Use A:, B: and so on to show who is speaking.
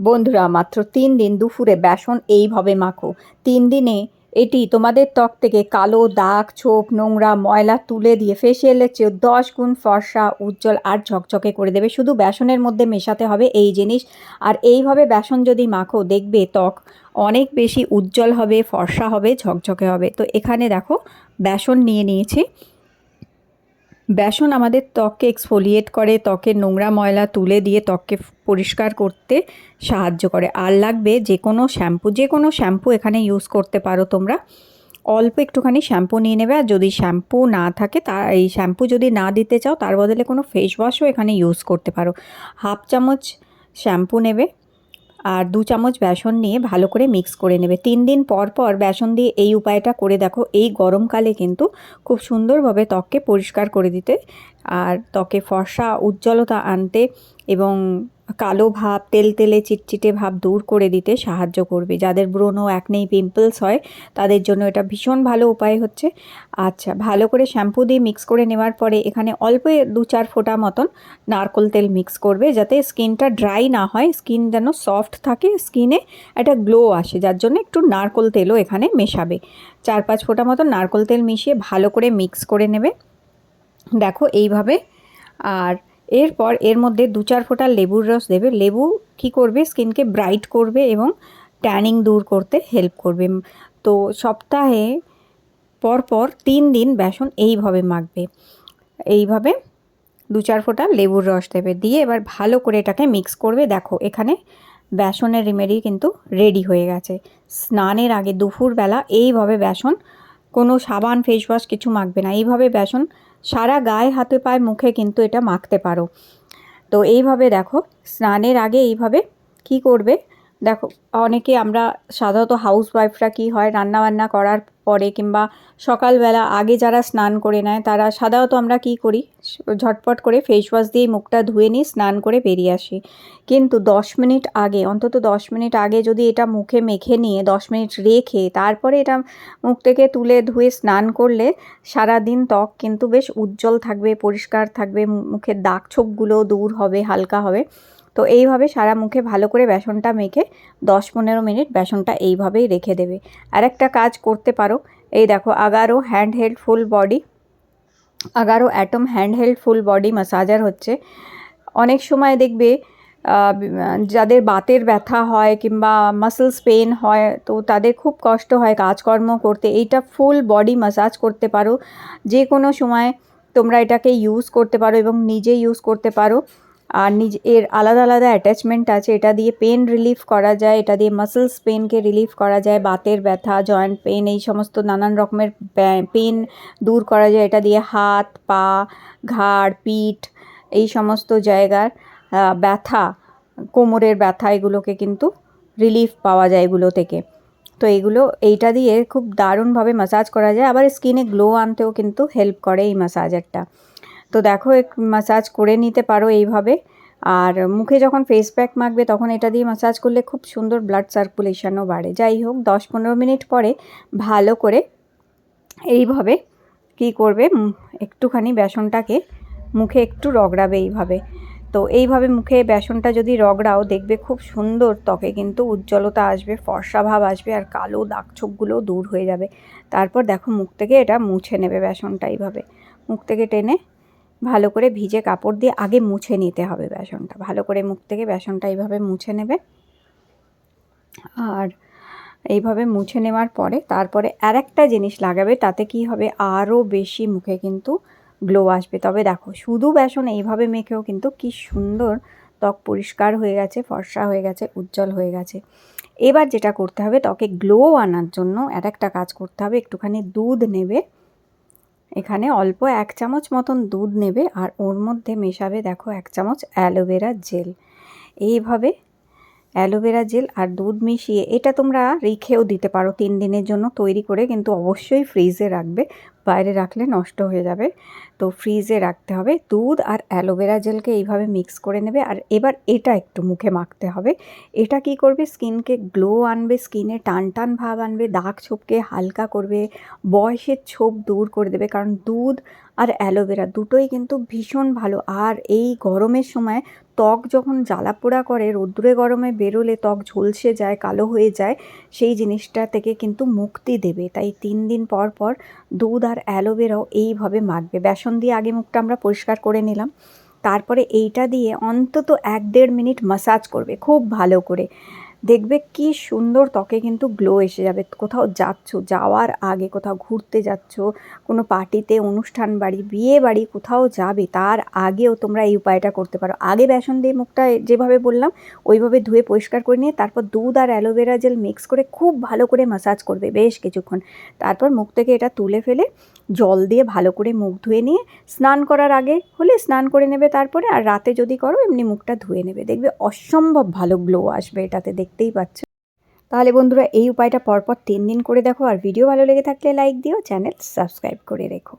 A: বন্ধুরা, মাত্র তিন দিন দুপুরে বেসন এইভাবে মাখো। তিন দিনে এটি তোমাদের ত্বক থেকে কালো দাগ, ছোপ, নোংরা ময়লা তুলে দিয়ে ফেসিয়ালের চেয়ে দশ গুণ ফর্সা, উজ্জ্বল আর ঝকঝকে করে দেবে। শুধু বেসনের মধ্যে মেশাতে হবে এই জিনিস। আর এইভাবে বেসন যদি মাখো, দেখবে ত্বক অনেক বেশি উজ্জ্বল হবে, ফর্সা হবে, ঝকঝকে হবে। তো এখানে দেখো, বেসন নিয়ে নিয়েছি। বেসন আমাদের ত্বককে এক্সফোলিয়েট করে, ত্বকের নোংরা ময়লা তুলে দিয়ে ত্বককে পরিষ্কার করতে সাহায্য করে। আর লাগবে যে কোনো শ্যাম্পু, যে কোনো শ্যাম্পু এখানে ইউজ করতে পারো তোমরা। অল্প একটুখানি শ্যাম্পু নিয়ে নেবে, আর যদি শ্যাম্পু না থাকে তা, এই শ্যাম্পু যদি না দিতে চাও, তার বদলে কোনো ফেস ওয়াশও এখানে ইউজ করতে পারো। হাফ চামচ শ্যাম্পু নেবে। আর দু চামচ বেসন নিয়ে ভালো করে মিক্স করে নেবে। তিন দিন পর পর বেসন দিয়ে এই উপায়টা করে দেখো, এই গরমকালে কিন্তু খুব সুন্দরভাবে ত্বককে পরিষ্কার করে দিতে। আর ত্বকে ফর্সা উজ্জ্বলতা আনতে এবং কালো ভাব, তেল তেলে চিটচিটে ভাব দূর করে দিতে সাহায্য করবে। যাদের ব্রণ একনেই পিম্পলস হয়, তাদের জন্য এটা ভীষণ ভালো উপায় হচ্ছে। আচ্ছা ভালো করে শ্যাম্পু দিয়ে মিক্স করে নেওয়ার পরে এখানে অল্প দু চার ফোঁটা মতন নারকোল তেল মিক্স করবে যাতে স্কিনটা ড্রাই না হয়, স্কিন যেন সফট থাকে স্কিনে একটা গ্লো আসে, যার জন্য একটু নারকোল তেলও এখানে মেশাবে। চার পাঁচ ফোঁটা মতন নারকোল তেল মিশিয়ে ভালো করে মিক্স করে নেবে। দেখো এইভাবে, আর এরপর এর মধ্যে দু চার ফোঁটা লেবুর রস দেবে। লেবু কি করবে? স্কিনকে ব্রাইট করবে এবং ট্যানিং দূর করতে হেল্প করবে। তো সপ্তাহে পরপর তিন দিন বেসন এইভাবে মাখবে। এইভাবে দু চার ফোঁটা লেবুর রস দেবে। দিয়ে এবার ভালো করে এটাকে মিক্স করবে। দেখো, এখানে বেসনের রেমেডি কিন্তু রেডি হয়ে গেছে। স্নানের আগে দুপুরবেলা এইভাবে বেসন, কোনো সাবান ফেস ওয়াশ কিছু মাখবে না। এইভাবে বেসন সারা গায়ে হাতে পায়ে মুখে কিন্তু এটা মাখতে পারো। তো এইভাবে দেখো, স্নানের আগে এইভাবে কি করবে? দেখো, অনেকে আমরা সাধারণত হাউস ওয়াইফরা কী হয়, রান্নাবান্না করার পরে কিংবা সকালবেলা আগে যারা স্নান করে নেয়, তারা সাধারণত আমরা কি করি? ঝটপট করে ফেস ওয়াশ দিয়ে মুখটা ধুয়ে নিই স্নান করে বেরিয়ে আসি। কিন্তু দশ মিনিট আগে, অন্তত দশ মিনিট আগে যদি এটা মুখে মেখে নিয়ে দশ মিনিট রেখে তারপরে এটা মুখ থেকে তুলে ধুয়ে স্নান করলে সারা দিন ত্বক কিন্তু বেশ উজ্জ্বল থাকবে, পরিষ্কার থাকবে, মুখের দাগ ছোপগুলো দূর হবে, হালকা হবে। তো এইভাবে সারা মুখে ভালো করে বেসনটা মেখে দশ পনেরো মিনিট বেসনটা এইভাবেই রেখে দেবে। আর একটা কাজ করতে পারো, এই দেখো Agaro hand held full body Agaro atom hand held full body massager হচ্ছে। অনেক সময় দেখবে যাদের বাতের ব্যথা হয় কিংবা মাসেলস পেন হয়, তো তাদের খুব কষ্ট হয় কাজকর্ম করতে। এইটা ফুল বডি মাসাজ করতে পারো। যে কোনো সময় তোমরা এটাকে ইউজ করতে পারো এবং নিজে ইউজ করতে পারো। আর নিজ, এর আলাদা আলাদা অ্যাটাচমেন্ট আছে। এটা দিয়ে পেন রিলিফ করা যায়, এটা দিয়ে মাসেলস পেনকে রিলিফ করা যায়, বাতের ব্যথা জয়েন্ট পেন এই সমস্ত নানান রকমের পেন দূর করা যায়। এটা দিয়ে হাত, পা, ঘাড়, পিঠ, এই সমস্ত জায়গার ব্যথা, কোমরের ব্যথা, এগুলোকে কিন্তু রিলিফ পাওয়া যায় এগুলো থেকে। তো এগুলো, এইটা দিয়ে খুব দারুণভাবে মাসাজ করা যায়। আবার স্কিনে গ্লো আনতেও কিন্তু হেল্প করে এই মাসাজারটা তো দেখো মাসাজ করে নিতে পারো এইভাবে। আর মুখে যখন ফেস প্যাক মাখবে, তখন এটা দিয়ে মাসাজ করলে খুব সুন্দর ব্লাড সার্কুলেশনও বাড়ে। যাই হোক, দশ পনেরো মিনিট পরে ভালো করে এইভাবে কি করবে একটুখানি বেসনটাকে মুখে একটু রগড়াবে এইভাবে। তো এইভাবে মুখে বেসনটা যদি রগড়াও, দেখবে খুব সুন্দর, ত্বকে কিন্তু উজ্জ্বলতা আসবে, ফর্সা ভাব আসবে, আর কালো দাগ ছোপগুলোও দূর হয়ে যাবে। তারপর দেখো, মুখ থেকে এটা মুছে নেবে বেসনটা এইভাবে। মুখ থেকে টেনে ভালো করে ভিজে কাপড় দিয়ে আগে মুছে নিতে হবে বেসনটা। ভালো করে মুখ থেকে বেসনটা এইভাবে মুছে নেবে। আর এইভাবে মুছে নেওয়ার পরে তারপরে আর একটা জিনিস লাগাবে, তাতে কি হবে? আরও বেশি মুখে কিন্তু গ্লো আসবে। তবে দেখো, শুধু বেসন এইভাবে মেখেও কিন্তু কি সুন্দর ত্বক পরিষ্কার হয়ে গেছে, ফর্সা হয়ে গেছে, উজ্জ্বল হয়ে গেছে। এবার যেটা করতে হবে, ত্বকে গ্লো আনার জন্য আর একটা কাজ করতে হবে, একটুখানি দুধ নেবে। এখানে অল্প এক চামচ মতন দুধ নেবে আর ওর মধ্যে মেশাবে, দেখো, এক চামচ অ্যালোভেরার জেল। এইভাবে অ্যালোভেরা জেল আর দুধ মিশিয়ে এটা তোমরা রেখেও দিতে পারো তিন দিনের জন্য তৈরি করে, কিন্তু অবশ্যই ফ্রিজে রাখবে। বাইরে রাখলে নষ্ট হয়ে যাবে। তো ফ্রিজে রাখতে হবে দুধ আর অ্যালোভেরা জেলকে এইভাবে মিক্স করে নেবে। আর এবার এটা একটু মুখে মাখতে হবে। এটা কি করবে? স্কিনকে গ্লো আনবে, স্কিনে টান টান ভাব আনবে, দাগ ছোপকে হালকা করবে, বয়সের ছোপ দূর করে দেবে। কারণ দুধ আর অ্যালোভেরা দুটোই কিন্তু ভীষণ ভালো। আর এই গরমের সময় ত্বক যখন জ্বালা পোড়া করে রৌদ্রে গরমে বেরোলে ত্বক ঝলসে যায়, কালো হয়ে যায়, সেই জিনিসটা থেকে কিন্তু মুক্তি দেবে। তাই তিন দিন পর পর দুধ আর অ্যালোভেরাও এইভাবে মাখবে। বেসন দিয়ে আগে মুখটা আমরা পরিষ্কার করে নিলাম। তারপরে এইটা দিয়ে অন্তত এক দেড় মিনিট মাসাজ করবে, খুব ভালো করে। দেখবে কি সুন্দর ত্বকে কিন্তু গ্লো এসে যাবে। কোথাও যাচ্ছ, যাওয়ার আগে কোথাও ঘুরতে যাচ্ছ, কোনো পার্টিতে অনুষ্ঠান বাড়ি, বিয়ে বাড়ি কোথাও যাবে, তার আগেও তোমরা এই উপায়টা করতে পারো। আগে বেসন দিয়ে মুখটা যেভাবে বললাম, ওইভাবে ধুয়ে পরিষ্কার করে নিয়ে তারপর দুধ আর অ্যালোভেরা জেল মিক্স করে খুব ভালো করে মাসাজ করবে বেশ কিছুক্ষণ। তারপর মুখ থেকে এটা তুলে ফেলে, জল দিয়ে ভালো করে মুখ ধুয়ে নিয়ে স্নান করার আগে হলে স্নান করে নেবে তারপরে আর রাতে যদি করো এমনি মুখটা ধুয়ে নেবে। দেখবে অসম্ভব ভালো গ্লো আসবে এটাতে দেখতেই পাচ্ছ। তাহলে বন্ধুরা, এই উপায়টা পরপর তিন দিন করে দেখো আর ভিডিও ভালো লেগে থাকলে লাইক দিও, চ্যানেল সাবস্ক্রাইব করে রেখো।